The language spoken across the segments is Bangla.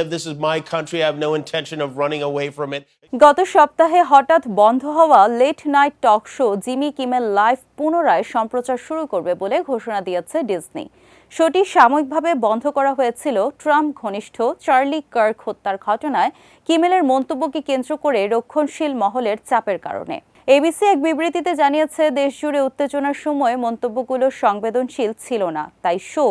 This is my country. I have no intention of running away from it. গত সপ্তাহে হঠাৎ বন্ধ হওয়া late night talk show Jimmy Kimmel live পুনরায় সম্প্রচার শুরু করবে বলে ঘোষণা দিয়েছে ডিজনি শোটি সাময়িকভাবে বন্ধ করা হয়েছিল ট্রাম্প ঘনিষ্ঠ চার্লি কার্ক হত্যার ঘটনায় কিমেলের মন্তব্যকে কেন্দ্র করে রক্ষণশীল মহলের চাপের কারণে এবিসি এক বিবৃতিতে জানিয়েছে, দেশজুড়ে উত্তেজনার সময় মন্তব্যগুলো সংবেদনশীল ছিল না, তাই শো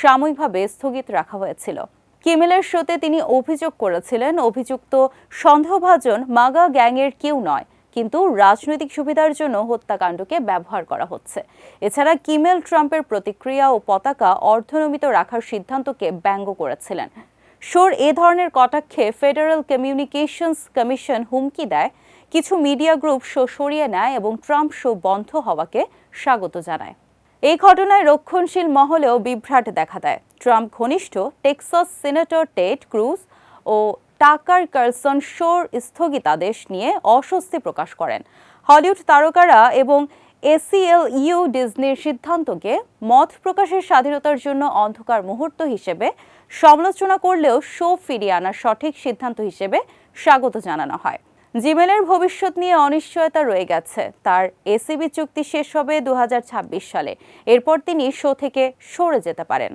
সাময়িকভাবে স্থগিত রাখা হয়েছিল কিমেলের শোতে তিনি অভিযোগ করেছিলেন, অভিযুক্ত সন্দেহভাজন মাগা গ্যাংয়ের কেউ নয়, কিন্তু রাজনৈতিক সুবিধার জন্য হত্যাকাণ্ডকে ব্যবহার করা হচ্ছে। এছাড়া কিমেল ট্রাম্পের প্রতিক্রিয়া ও পতাকা অর্ধনমিত রাখার সিদ্ধান্তকে ব্যঙ্গ করেছিলেন। শোর এ ধরনের কটাক্ষে ফেডারেল কমিউনিকেশনস কমিশন হুমকি দেয়, কিছু মিডিয়া গ্রুপ শো সরিয়ে নেয় এবং ট্রাম্প শো বন্ধ হওয়াকে স্বাগত জানায়। এই ঘটনায় রক্ষণশীল মহলেও বিভ্রাট দেখা দেয়। ট্রাম্প ঘনিষ্ঠ টেক্সাস সিনেটর টেট ক্রুজ ও টাকার কার্লসন শোর স্থগিতাদেশ নিয়ে অস্বস্তি প্রকাশ করেন। হলিউড তারকারা এবং এসিএল ইউ ডিজনির সিদ্ধান্তকে মত প্রকাশের স্বাধীনতার জন্য অন্ধকার মুহূর্ত হিসেবে সমালোচনা করলেও শো ফিরিয়ে আনার সঠিক সিদ্ধান্ত হিসেবে স্বাগত জানানো হয়। জিমেলের ভবিষ্যৎ নিয়ে অনিশ্চয়তা রয়ে গেছে। তার এসিবি চুক্তি শেষ হবে দু হাজার ছাব্বিশ সালে। এরপর তিনি শো থেকে সরে যেতে পারেন।